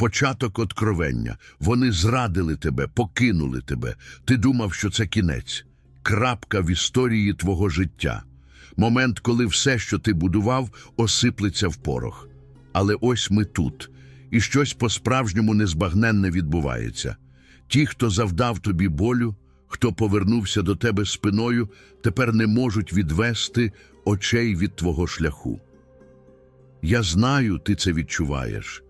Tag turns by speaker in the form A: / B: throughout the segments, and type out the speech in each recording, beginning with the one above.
A: початок откровення. Вони зрадили тебе, покинули тебе. Ти думав, що це кінець, крапка в історії твого життя. Момент, коли все, що ти будував, осиплеться в порох. Але ось ми тут, і щось по-справжньому незбагненне відбувається. Ті, хто завдав тобі болю, хто повернувся до тебе спиною, тепер не можуть відвести очей від твого шляху. Я знаю, ти це відчуваєш.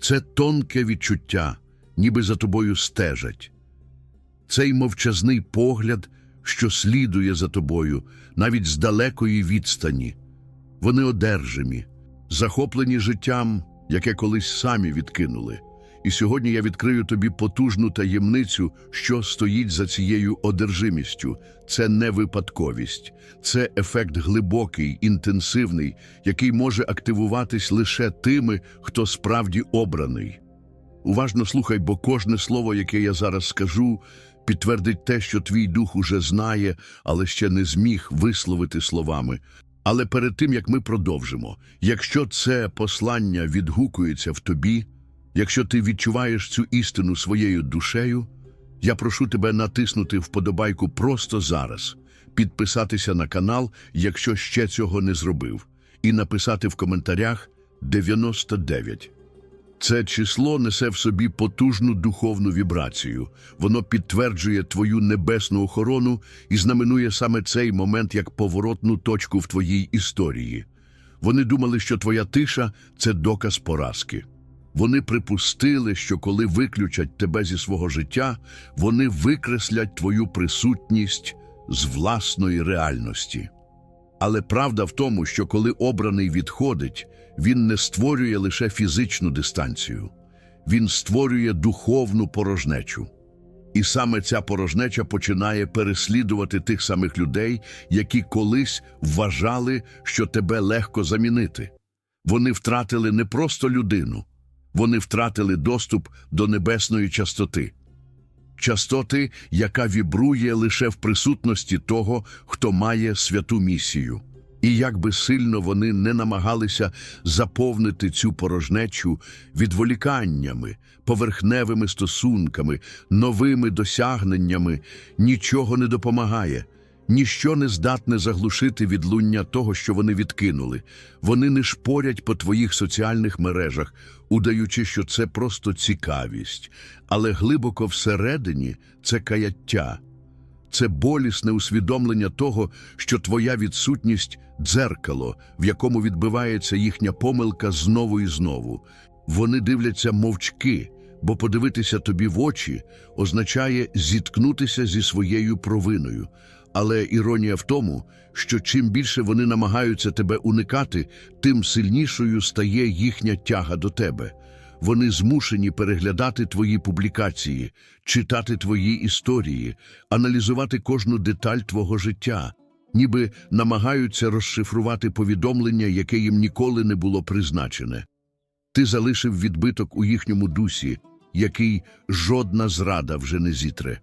A: Це тонке відчуття, ніби за тобою стежать. Цей мовчазний погляд, що слідує за тобою, навіть з далекої відстані. Вони одержимі, захоплені життям, яке колись самі відкинули. І сьогодні я відкрию тобі потужну таємницю, що стоїть за цією одержимістю. Це не випадковість, це ефект глибокий, інтенсивний, який може активуватись лише тими, хто справді обраний. Уважно слухай, бо кожне слово, яке я зараз скажу, підтвердить те, що твій дух уже знає, але ще не зміг висловити словами. Але перед тим, як ми продовжимо, якщо це послання відгукується в тобі, якщо ти відчуваєш цю істину своєю душею, я прошу тебе натиснути вподобайку просто зараз, підписатися на канал, якщо ще цього не зробив, і написати в коментарях 99. Це число несе в собі потужну духовну вібрацію. Воно підтверджує твою небесну охорону і знаменує саме цей момент як поворотну точку в твоїй історії. Вони думали, що твоя тиша це доказ поразки. Вони припустили, що коли виключать тебе зі свого життя, вони викреслять твою присутність з власної реальності. Але правда в тому, що коли обраний відходить, він не створює лише фізичну дистанцію, він створює духовну порожнечу. І саме ця порожнеча починає переслідувати тих самих людей, які колись вважали, що тебе легко замінити. Вони втратили не просто людину, вони втратили доступ до небесної частоти частоти, яка вібрує лише в присутності того, хто має святу місію. І як би сильно вони не намагалися заповнити цю порожнечу відволіканнями, поверхневими стосунками, новими досягненнями, нічого не допомагає. Ніщо не здатне заглушити відлуння того, що вони відкинули. Вони не шпорять по твоїх соціальних мережах, удаючи, що це просто цікавість, але глибоко всередині це каяття. Це болісне усвідомлення того, що твоя відсутність дзеркало, в якому відбивається їхня помилка знову і знову. Вони дивляться мовчки, бо подивитися тобі в очі означає зіткнутися зі своєю провиною. Але іронія в тому, що чим більше вони намагаються тебе уникати, тим сильнішою стає їхня тяга до тебе. Вони змушені переглядати твої публікації, читати твої історії, аналізувати кожну деталь твого життя, ніби намагаються розшифрувати повідомлення, яке їм ніколи не було призначене. Ти залишив відбиток у їхньому дусі, який жодна зрада вже не зітре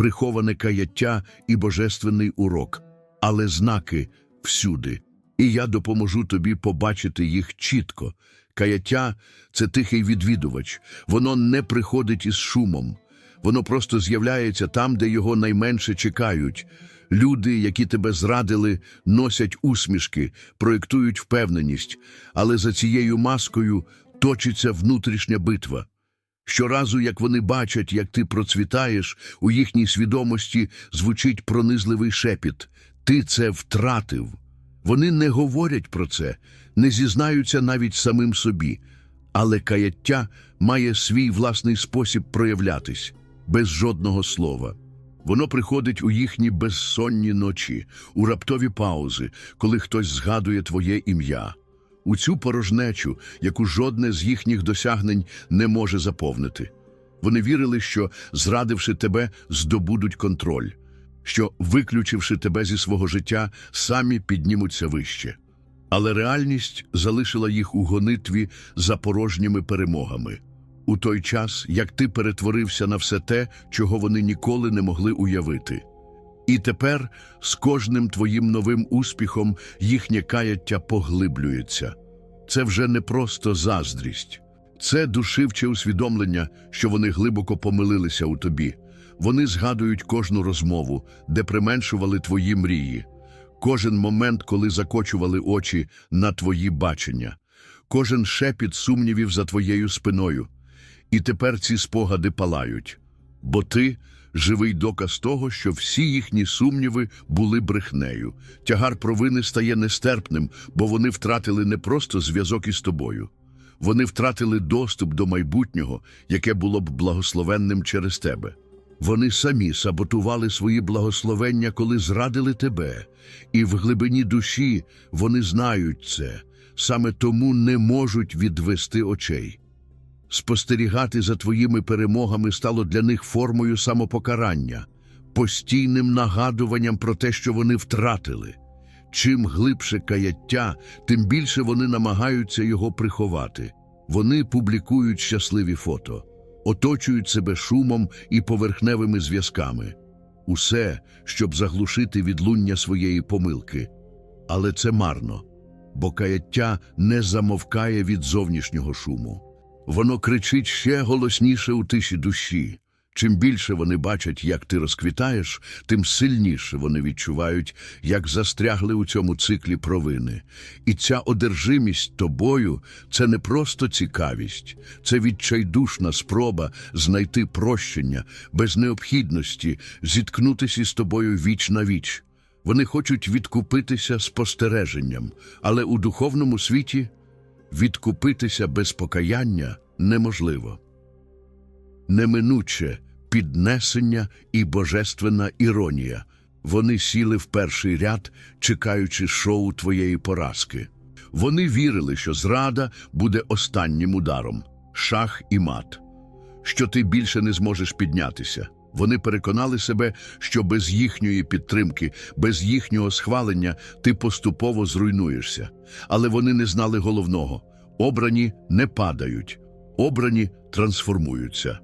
A: приховане каяття і божественний урок, але знаки всюди. І я допоможу тобі побачити їх чітко. Каяття це тихий відвідувач, воно не приходить із шумом, воно просто з'являється там, де його найменше чекають. Люди, які тебе зрадили, носять усмішки, проєктують впевненість, але за цією маскою точиться внутрішня битва. Щоразу, як вони бачать, як ти процвітаєш, у їхній свідомості звучить пронизливий шепіт. Ти це втратив. Вони не говорять про це, не зізнаються навіть самим собі. Але каяття має свій власний спосіб проявлятись, без жодного слова. Воно приходить у їхні безсонні ночі, у раптові паузи, коли хтось згадує твоє ім'я у цю порожнечу, яку жодне з їхніх досягнень не може заповнити. Вони вірили, що, зрадивши тебе, здобудуть контроль, що, виключивши тебе зі свого життя, самі піднімуться вище. Але реальність залишила їх у гонитві за порожніми перемогами. У той час, як ти перетворився на все те, чого вони ніколи не могли уявити. І тепер з кожним твоїм новим успіхом їхнє каяття поглиблюється. Це вже не просто заздрість, Це душивче усвідомлення, що вони глибоко помилилися у тобі. Вони згадують кожну розмову, де применшували твої мрії, кожен момент, коли закочували очі на твої бачення, кожен шепіт сумнівів за твоєю спиною. І тепер ці спогади палають, бо ти живий доказ того, що всі їхні сумніви були брехнею. Тягар провини стає нестерпним, бо вони втратили не просто зв'язок із тобою. Вони втратили доступ до майбутнього, яке було б благословенним через тебе. Вони самі саботували свої благословення, коли зрадили тебе, і в глибині душі вони знають це, саме тому не можуть відвести очей. Спостерігати за твоїми перемогами стало для них формою самопокарання, постійним нагадуванням про те, що вони втратили. Чим глибше каяття, тим більше вони намагаються його приховати. Вони публікують щасливі фото, оточують себе шумом і поверхневими зв'язками. Усе, щоб заглушити відлуння своєї помилки. Але це марно, бо каяття не замовкає від зовнішнього шуму. Воно кричить ще голосніше у тиші душі. Чим більше вони бачать, як ти розквітаєш, тим сильніше вони відчувають, як застрягли у цьому циклі провини. І ця одержимість тобою це не просто цікавість, це відчайдушна спроба знайти прощення без необхідності зіткнутися із тобою віч на віч. Вони хочуть відкупитися спостереженням, але у духовному світі відкупитися без покаяння неможливо. Неминуче піднесення і божественна іронія. Вони сіли в перший ряд, чекаючи шоу твоєї поразки. Вони вірили, що зрада буде останнім ударом шах і мат, що ти більше не зможеш піднятися. Вони переконали себе, що без їхньої підтримки, без їхнього схвалення ти поступово зруйнуєшся. Але вони не знали головного: обрані не падають, обрані трансформуються.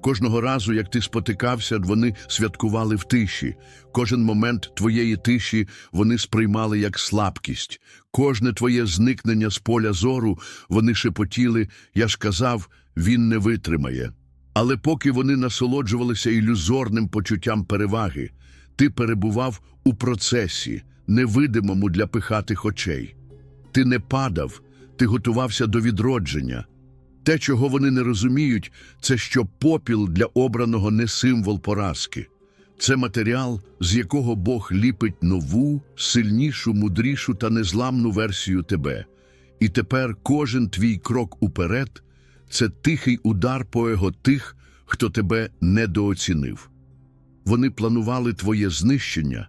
A: Кожного разу, як ти спотикався, вони святкували в тиші. Кожен момент твоєї тиші вони сприймали як слабкість. Кожне твоє зникнення з поля зору вони шепотіли, я ж казав, він не витримає. Але поки вони насолоджувалися ілюзорним почуттям переваги, ти перебував у процесі, невидимому для пихатих очей. Ти не падав, ти готувався до відродження. Те, чого вони не розуміють, це що попіл для обраного не символ поразки. Це матеріал, з якого Бог ліпить нову, сильнішу, мудрішу та незламну версію тебе. І тепер кожен твій крок уперед це тихий удар по его тих, хто тебе недооцінив. Вони планували твоє знищення,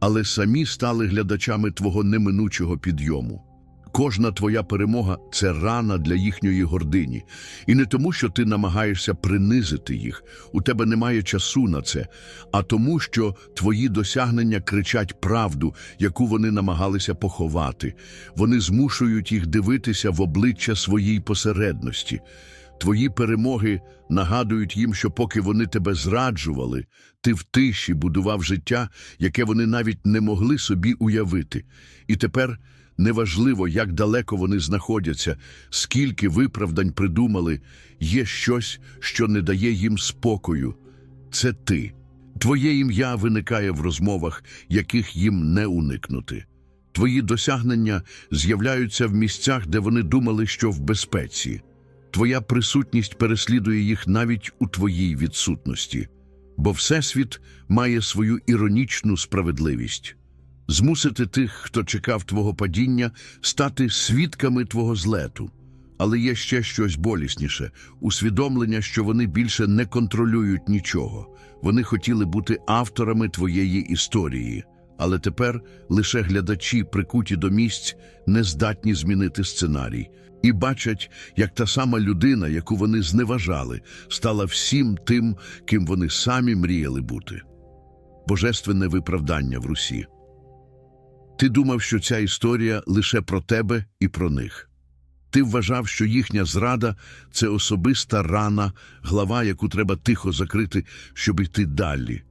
A: але самі стали глядачами твого неминучого підйому. Кожна твоя перемога це рана для їхньої гордині. І не тому, що ти намагаєшся принизити їх, у тебе немає часу на це, а тому, що твої досягнення кричать правду, яку вони намагалися поховати. Вони змушують їх дивитися в обличчя своїй посередності. Твої перемоги нагадують їм, що поки вони тебе зраджували, ти в тиші будував життя, яке вони навіть не могли собі уявити. І тепер неважливо, як далеко вони знаходяться, скільки виправдань придумали, є щось, що не дає їм спокою. Це ти. Твоє ім'я виникає в розмовах, яких їм не уникнути. Твої досягнення з'являються в місцях, де вони думали, що в безпеці. Твоя присутність переслідує їх навіть у твоїй відсутності, бо Всесвіт має свою іронічну справедливість змусити тих, хто чекав твого падіння, стати свідками твого злету. Але є ще щось болісніше усвідомлення, що вони більше не контролюють нічого. Вони хотіли бути авторами твоєї історії, але тепер лише глядачі, прикуті до місць, не здатні змінити сценарій, і бачать, як та сама людина, яку вони зневажали, стала всім тим, ким вони самі мріяли бути. Божественне виправдання в Русі. Ти думав, що ця історія лише про тебе і про них. Ти вважав, що їхня зрада це особиста рана, глава, яку треба тихо закрити, щоб йти далі.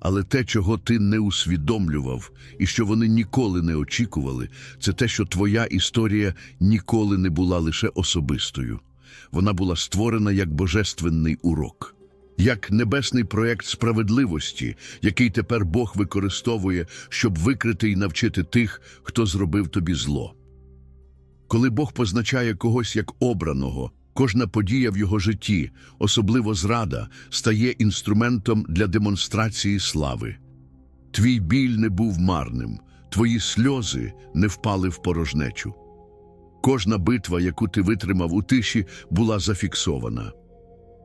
A: Але те, чого ти не усвідомлював і що вони ніколи не очікували, це те, що твоя історія ніколи не була лише особистою. Вона була створена як божественний урок, як небесний проект справедливості, який тепер Бог використовує, щоб викрити і навчити тих, хто зробив тобі зло. Коли Бог позначає когось як обраного, кожна подія в його житті, особливо зрада, стає інструментом для демонстрації слави. Твій біль не був марним, твої сльози не впали в порожнечу. Кожна битва, яку ти витримав у тиші, була зафіксована.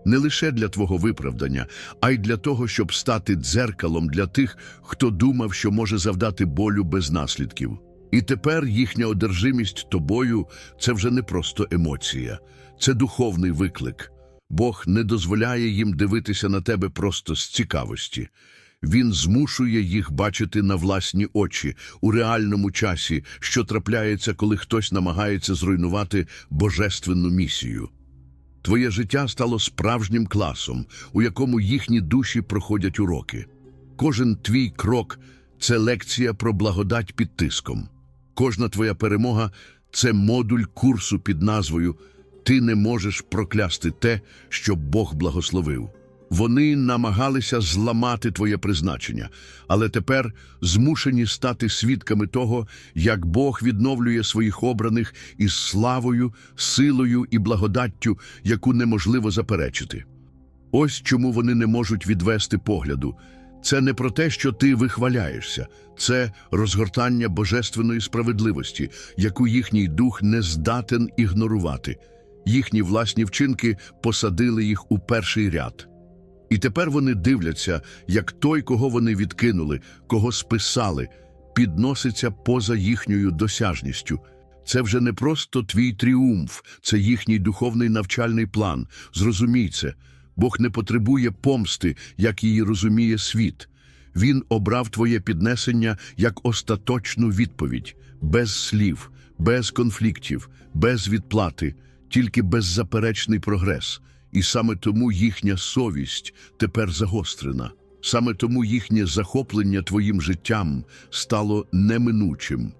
A: Не лише для твого виправдання, а й для того, щоб стати дзеркалом для тих, хто думав, що може завдати болю без наслідків. І тепер їхня одержимість тобою це вже не просто емоція, це духовний виклик. Бог не дозволяє їм дивитися на тебе просто з цікавості. Він змушує їх бачити на власні очі у реальному часі, що трапляється, коли хтось намагається зруйнувати божественну місію. Твоє життя стало справжнім класом, у якому їхні душі проходять уроки. Кожен твій крок це лекція про благодать під тиском. Кожна твоя перемога це модуль курсу під назвою Ти не можеш проклясти те, що Бог благословив. Вони намагалися зламати твоє призначення, але тепер змушені стати свідками того, як Бог відновлює своїх обраних із славою, силою і благодаттю, яку неможливо заперечити. Ось чому вони не можуть відвести погляду. Це не про те, що ти вихваляєшся, це розгортання божественної справедливості, яку їхній дух не здатен ігнорувати. Їхні власні вчинки посадили їх у перший ряд. І тепер вони дивляться, як той, кого вони відкинули, кого списали, підноситься поза їхньою досяжністю. Це вже не просто твій тріумф, це їхній духовний навчальний план. Зрозумій це. Бог не потребує помсти, як її розуміє світ. Він обрав твоє піднесення як остаточну відповідь, без слів, без конфліктів, без відплати, тільки беззаперечний прогрес. І саме тому їхня совість тепер загострена. Саме тому їхнє захоплення твоїм життям стало неминучим.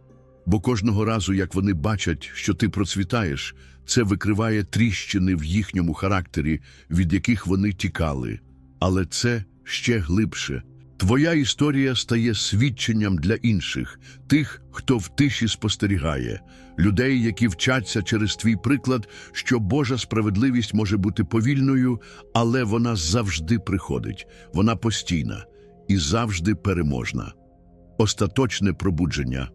A: Бо кожного разу, як вони бачать, що ти процвітаєш, це викриває тріщини в їхньому характері, від яких вони тікали. Але це ще глибше. Твоя історія стає свідченням для інших, тих, хто в тиші спостерігає, людей, які вчаться через твій приклад, що Божа справедливість може бути повільною, але вона завжди приходить, вона постійна і завжди переможна. Остаточне пробудження.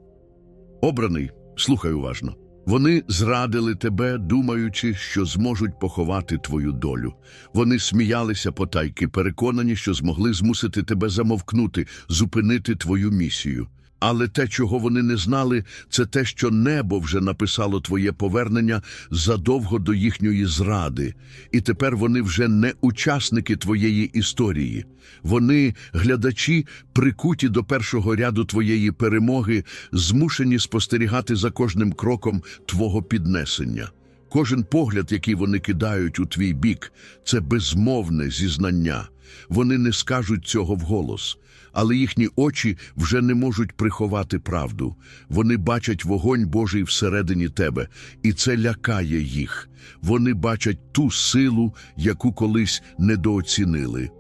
A: Обраний, слухай уважно. Вони зрадили тебе, думаючи, що зможуть поховати твою долю. Вони сміялися потайки, переконані, що змогли змусити тебе замовкнути, зупинити твою місію. Але те, чого вони не знали, це те, що небо вже написало твоє повернення задовго до їхньої зради. І тепер вони вже не учасники твоєї історії. Вони, глядачі, прикуті до першого ряду твоєї перемоги, змушені спостерігати за кожним кроком твого піднесення. Кожен погляд, який вони кидають у твій бік, це безмовне зізнання. Вони не скажуть цього вголос, але їхні очі вже не можуть приховати правду. Вони бачать вогонь Божий всередині тебе, і це лякає їх. Вони бачать ту силу, яку колись недооцінили.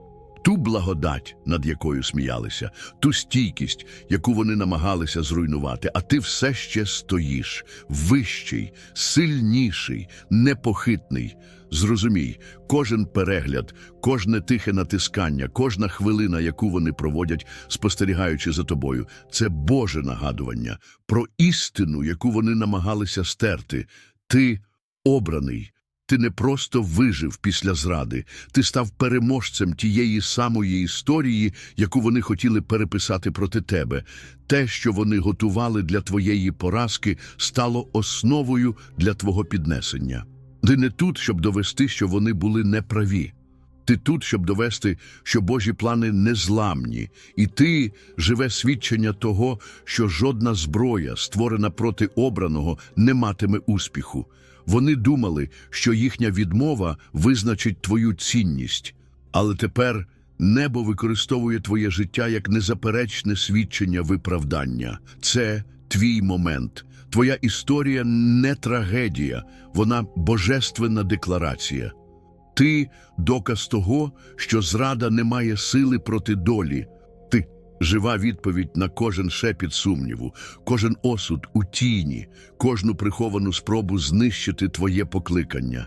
A: Ту благодать, над якою сміялися, ту стійкість, яку вони намагалися зруйнувати, а ти все ще стоїш, вищий, сильніший, непохитний. Зрозумій, кожен перегляд, кожне тихе натискання, кожна хвилина, яку вони проводять, спостерігаючи за тобою, це Боже нагадування про істину, яку вони намагалися стерти. Ти обраний. Ти не просто вижив після зради, ти став переможцем тієї самої історії, яку вони хотіли переписати проти тебе. Те, що вони готували для твоєї поразки, стало основою для твого піднесення. Ти не тут, щоб довести, що вони були неправі. Ти тут, щоб довести, що Божі плани незламні, і ти живе свідчення того, що жодна зброя, створена проти обраного, не матиме успіху. Вони думали, що їхня відмова визначить твою цінність, але тепер небо використовує твоє життя як незаперечне свідчення виправдання. Це твій момент. Твоя історія не трагедія, вона божественна декларація. Ти доказ того, що зрада не має сили проти долі. Жива відповідь на кожен шепіт сумніву, кожен осуд у тіні, кожну приховану спробу знищити твоє покликання.